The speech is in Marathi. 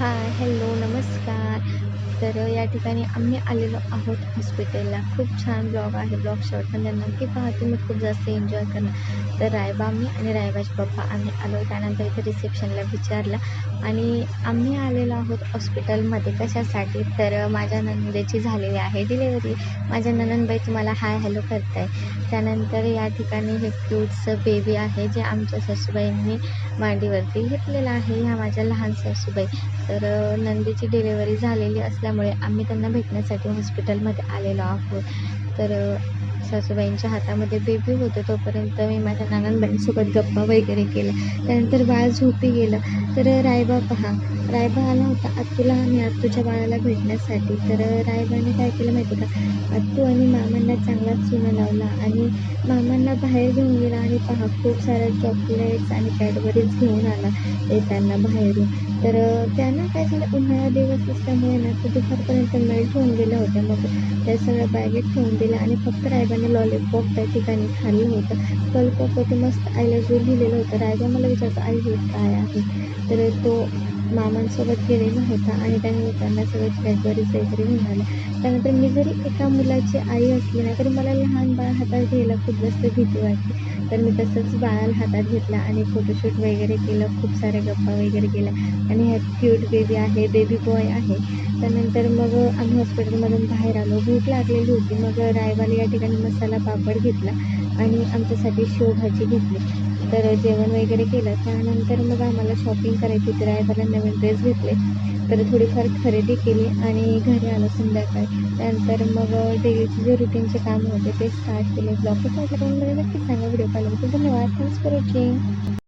हाय हॅलो नमस्कार. तर या ठिकाणी आम्ही आलेलो आहोत हॉस्पिटलला. खूप छान ब्लॉग आहे. ब्लॉग शॉर्ट पण नक्की पाहा. तुम्ही खूप जास्त एन्जॉय करणार. तर रायबा मी आणि रायबाचे पप्पा आम्ही आलो. त्यानंतर इथे रिसेप्शनला विचारला. आणि आम्ही आलेलो आहोत हॉस्पिटलमध्ये कशासाठी? तर माझ्या नंदेची झालेली आहे डिलेवरी माझ्या ननंदबाई तुम्हाला हाय हॅलो करताय. त्यानंतर या ठिकाणी हे क्यूटचं बेबी आहे जे आमच्या सासूबाईंनी मांडीवरती घेतलेलं आहे. ह्या माझ्या लहान सासूबाई. तर नंदीची डिलेवरी झालेली असल्यामुळे आम्ही त्यांना भेटण्यासाठी हॉस्पिटलमध्ये आलेलो आहोत. तर सासूबाईंच्या हातामध्ये बेबी होतं तोपर्यंत मी माझ्या नानांबाईंसोबत गप्पा वगैरे केल्या. त्यानंतर बाळ झोपी गेलं. तर रायबा पहा. रायबा आला होता आत्तूला आणि आत्तूच्या बाळाला भेटण्यासाठी. तर रायबाने काय केलं माहिती का? आत्तू आणि मामांना चांगलाच चुना लावला आणि मामांना बाहेर घेऊन गेला आणि पहा खूप साऱ्या चॉकलेट्स आणि कॅडबरीज घेऊन आला येताना बाहेरून. तर त्यांना काय झालं? उन्हाळा दिवस असल्यामुळे ना ते दुपारपर्यंत मेल्ट होऊन गेल्या होत्या. मग त्या सगळ्या बॅगेत ठेवून दिल्या आणि फक्त रायबाने लॉलीपॉप त्या ठिकाणी खाल्लं होतं. लॉलीपॉपवरती मस्त आईला लव्ह लिहिलेलं होतं राजा मला विचारतो आई हे काय आहे? तर तो मामांसोबत गेलेला होता आणि त्याने त्यांना सगळं कॅडबरीज वगैरे घेऊन त्यानंतर मी जरी एका मुलाची आई असली ना तरी मला लहान बाळ हातात घ्यायला खूप जास्त भीती वाटते. तर मी तसंच बाळाला हातात घेतला आणि फोटोशूट वगैरे केलं खूप साऱ्या गप्पा वगैरे केल्या. आणि ह्यात क्यूट बेबी आहे बेबी बॉय आहे. त्यानंतर मग आम्ही हॉस्पिटलमधून बाहेर आलो. भूक लागलेली होती. मग रायवाली या ठिकाणी मसाला पापड घेतला आणि आमच्यासाठी शेवभाजी घेतली. तर जेवण वगैरे केलं. त्यानंतर मग आम्हाला शॉपिंग करायची होती. रायबाला नवीन ड्रेस घेतले. तर थोडीफार खरेदी केली आणि घरी आलो संध्याकाळी. त्यानंतर मग डेलीचे जे रुटीनचे काम होते ते स्टार्ट केले. ब्लॉग कसं वाटलं नक्की सांगा. व्हिडिओ पाहिल्याबद्दल धन्यवाद. Thanks for watching